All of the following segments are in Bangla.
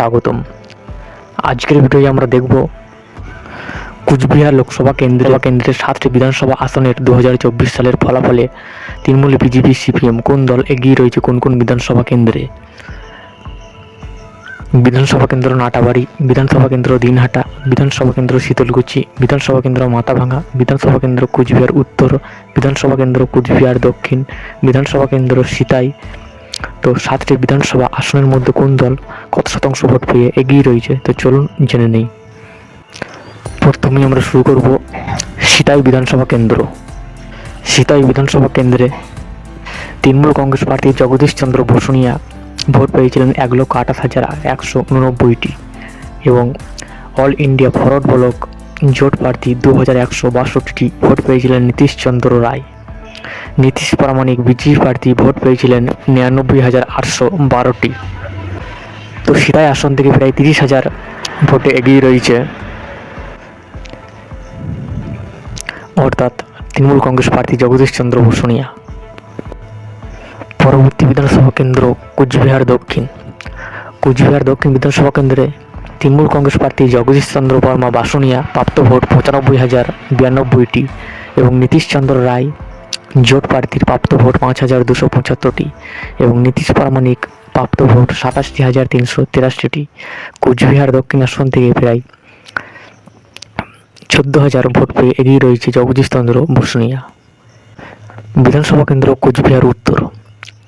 স্বাগতম। আজকের ভিডিওয়ে আমরা দেখব কুচবিহার লোকসভা কেন্দ্রে কেন্দ্রের সাতটি বিধানসভা আসনের দু হাজার চব্বিশ সালের ফলাফলে তৃণমূল বিজেপি, সিপিএম কোন দল এগিয়ে রয়েছে কোন কোন বিধানসভা কেন্দ্রে? বিধানসভা কেন্দ্র নাটাবাড়ি, বিধানসভা কেন্দ্র দিনহাটা, বিধানসভা কেন্দ্র শীতলকুচি, বিধানসভা কেন্দ্র মাথাভাঙা বিধানসভা কেন্দ্র কুচবিহার উত্তর, বিধানসভা কেন্দ্র কুচবিহার দক্ষিণ, বিধানসভা কেন্দ্র সিতাই তো সাতটি বিধানসভা আসনের মধ্যে কোন দল কত শতাংশ ভোট পেয়ে এগিয়ে রয়েছে? তো চলুন জেনে নেই। প্রথমেই আমরা শুরু করব সিতাই বিধানসভা কেন্দ্র। সিতাই বিধানসভা কেন্দ্রে তৃণমূল কংগ্রেস প্রার্থী জগদীশ চন্দ্র বসুনিয়া ভোট পেয়েছিলেন এক লক্ষ আঠাশ হাজার একশো উননব্বইটি এবং অল ইন্ডিয়া ফরওয়ার্ড ব্লক জোট প্রার্থী দু হাজার একশো বাষট্টিটি ভোট পেয়েছিলেন নীতিশ চন্দ্র রায়। নীতিশ প্রামাণিক বিজেপি প্রার্থী ভোট পেয়েছিলেন নিরানব্বই হাজার আটশো বারোটি। তো সিতাই আসন থেকে প্রায় তিরিশ হাজার ভোটে এগিয়ে রয়েছে। অর্থাৎ তৃণমূল কংগ্রেস প্রার্থী জগদীশ চন্দ্র বসুনিয়া। পরবর্তী বিধানসভা কেন্দ্র কুচবিহার দক্ষিণ। কুচবিহার দক্ষিণ বিধানসভা কেন্দ্রে তৃণমূল কংগ্রেস প্রার্থী জগদীশ চন্দ্র বর্মা বাসুনিয়া প্রাপ্ত ভোট পঁচানব্বই হাজার বিরানব্বইটি এবং নীতিশ চন্দ্র রায় জোট প্রার্থীর প্রাপ্ত ভোট পাঁচ হাজার দুশো পঁচাত্তরটি এবং নীতিশ প্রামাণিক প্রাপ্ত ভোট সাতাশটি হাজার তিনশো তিরাশিটি কুচবিহার দক্ষিণ আসন থেকে প্রায় চোদ্দ হাজার ভোট পেয়ে এগিয়ে রয়েছে জগদীশ চন্দ্র বসুনিয়া। বিধানসভা কেন্দ্র কুচবিহার, উত্তর।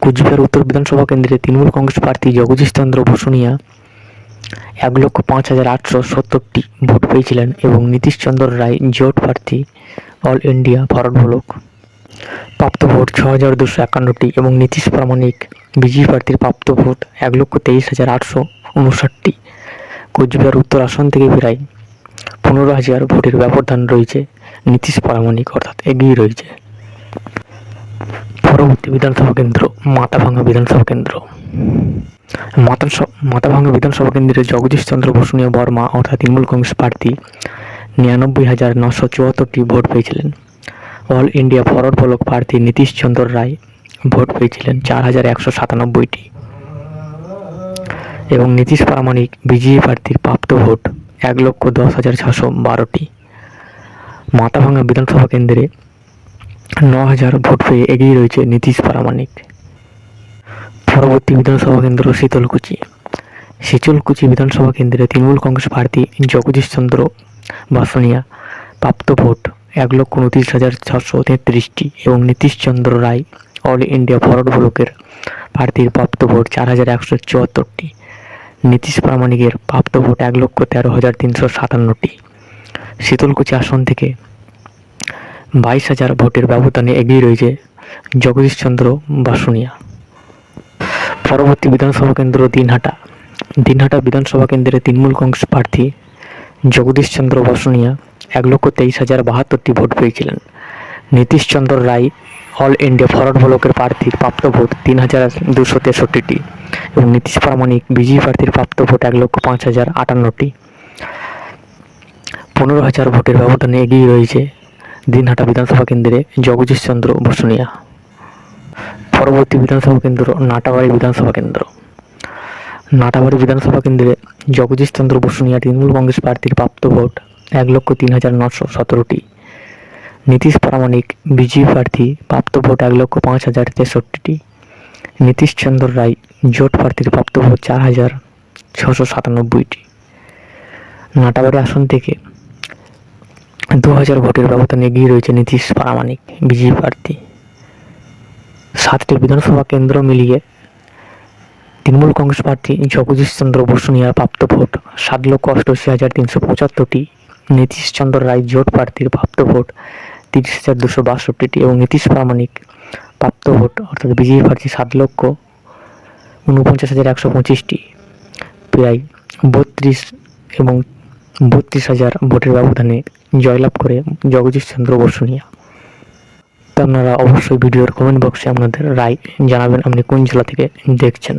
কুচবিহার, উত্তর বিধানসভা কেন্দ্রে তৃণমূল কংগ্রেস প্রার্থী জগদীশ চন্দ্র বসুনিয়া এক লক্ষ পাঁচ হাজার আটশো সত্তরটি ভোট পেয়েছিলেন এবং নীতিশ চন্দ্র রায় জোট প্রার্থী অল ইন্ডিয়া ভারত ব্লক প্রাপ্ত ভোট ছ হাজার দুশো একান্নটি এবং নীতিশ প্রামাণিক বিজেপি প্রার্থীর প্রাপ্ত ভোট এক লক্ষ তেইশ হাজার আটশো উনষাটটি। কোচবিহার উত্তর আসন থেকে প্রায় পনেরো হাজার ভোটের ব্যবধান রয়েছে নীতিশ প্রামাণিক, অর্থাৎ এগিয়ে রয়েছে। পরবর্তী বিধানসভা কেন্দ্র মাথাভাঙা বিধানসভা কেন্দ্র। মাতা মাথাভাঙা বিধানসভা কেন্দ্রে জগদীশ চন্দ্র বসুনিয়া বর্মা, অর্থাৎ তৃণমূল কংগ্রেস প্রার্থী, নিরানব্বই হাজার নশো চুয়াত্তরটি ভোট পেয়েছিলেন। অল ইন্ডিয়া ফরওয়ার্ড ব্লক প্রার্থী নীতিশ চন্দ্র রায় ভোট পেয়েছিলেন চার হাজার একশো সাতানব্বইটি। এবং নীতিশ প্রামাণিক বিজেপি প্রার্থীর প্রাপ্ত ভোট এক লক্ষ দশ হাজার ছশো বারোটি। মাথাভাঙা বিধানসভা কেন্দ্রে ন হাজার ভোট পেয়ে এগিয়ে রয়েছে নীতিশ প্রামাণিক। পরবর্তী বিধানসভা কেন্দ্র শীতলকুচি। শীতলকুচি বিধানসভা কেন্দ্রে তৃণমূল কংগ্রেস প্রার্থী জগদীশ চন্দ্র বাসনিয়া প্রাপ্ত ভোট এক লক্ষ উনত্রিশ হাজার ছশো তেত্রিশটি এবং Nitish Chandra Roy All India Forward ব্লকের প্রার্থীর প্রাপ্ত ভোট চার হাজার একশো চুয়াত্তরটি। নীতিশ প্রামাণিকের প্রাপ্ত ভোট এক লক্ষ তেরো হাজার তিনশো সাতান্নটি। শীতলকুচি আসন থেকে বাইশ হাজার ভোটের ব্যবধানে এগিয়ে রয়েছে জগদীশ চন্দ্র বাসুনিয়া। পরবর্তী বিধানসভা কেন্দ্র দিনহাটা। দিনহাটা বিধানসভা কেন্দ্রে তৃণমূল কংগ্রেস প্রার্থী জগদীশ চন্দ্র বাসুনিয়া এক লক্ষ তেইশ হাজার বাহাত্তরটি ভোট পেয়েছিলেন। Nitish Chandra Roy All India Forward ব্লকের প্রার্থীর প্রাপ্ত ভোট তিন হাজার দুশো তেষট্টিটি এবং নীতিশ প্রামাণিক বিজেপি প্রার্থীর প্রাপ্ত ভোট এক লক্ষ পাঁচ হাজার আটান্নটি। পনেরো হাজার ভোটের ব্যবধানে এগিয়ে রয়েছে দিনহাটা বিধানসভা কেন্দ্রে জগদীশ চন্দ্র বসুনিয়া। পরবর্তী বিধানসভা কেন্দ্র নাটাবাড়ি বিধানসভা কেন্দ্র। নাটাবাড়ি বিধানসভা কেন্দ্রে জগদীশ চন্দ্র বসুনিয়া তৃণমূল কংগ্রেস প্রার্থীর প্রাপ্ত ভোট এক লক্ষ তিন হাজার নশো সতেরোটি। নীতিশ প্রামাণিক বিজেপি প্রার্থী, প্রাপ্ত ভোট এক লক্ষ পাঁচ হাজার তেষট্টিটি। নীতিশ চন্দ্র রায়, জোট প্রার্থীর প্রাপ্ত ভোট চার হাজার ছশো সাতানব্বইটি। নাটাবাড়ি আসন থেকে দু হাজার ভোটের ব্যবধানে এগিয়ে রয়েছে নীতিশ প্রামাণিক বিজেপি প্রার্থী। সাতটি বিধানসভা কেন্দ্র মিলিয়ে তৃণমূল কংগ্রেস প্রার্থী জগদীশ চন্দ্র বসুনিয়ার প্রাপ্ত ভোট সাত লক্ষ অষ্টআশি হাজার তিনশো পঁচাত্তরটি। নীতিশ চন্দ্র রায় জোট প্রার্থীর প্রাপ্ত ভোট তিরিশ হাজার দুশো বাষট্টিটি এবং নীতিশ প্রামাণিক প্রাপ্ত ভোট অর্থাৎ বিজেপি প্রার্থী সাত লক্ষ উনপঞ্চাশ হাজার একশো পঁচিশটি। প্রায় বত্রিশ এবং বত্রিশ হাজার ভোটের ব্যবধানে জয়লাভ করে জগদীশ চন্দ্র বসুনিয়া। তো আপনারা অবশ্যই ভিডিওর কমেন্ট বক্সে আপনাদের রায় জানাবেন, আপনি কোন জেলা থেকে দেখছেন।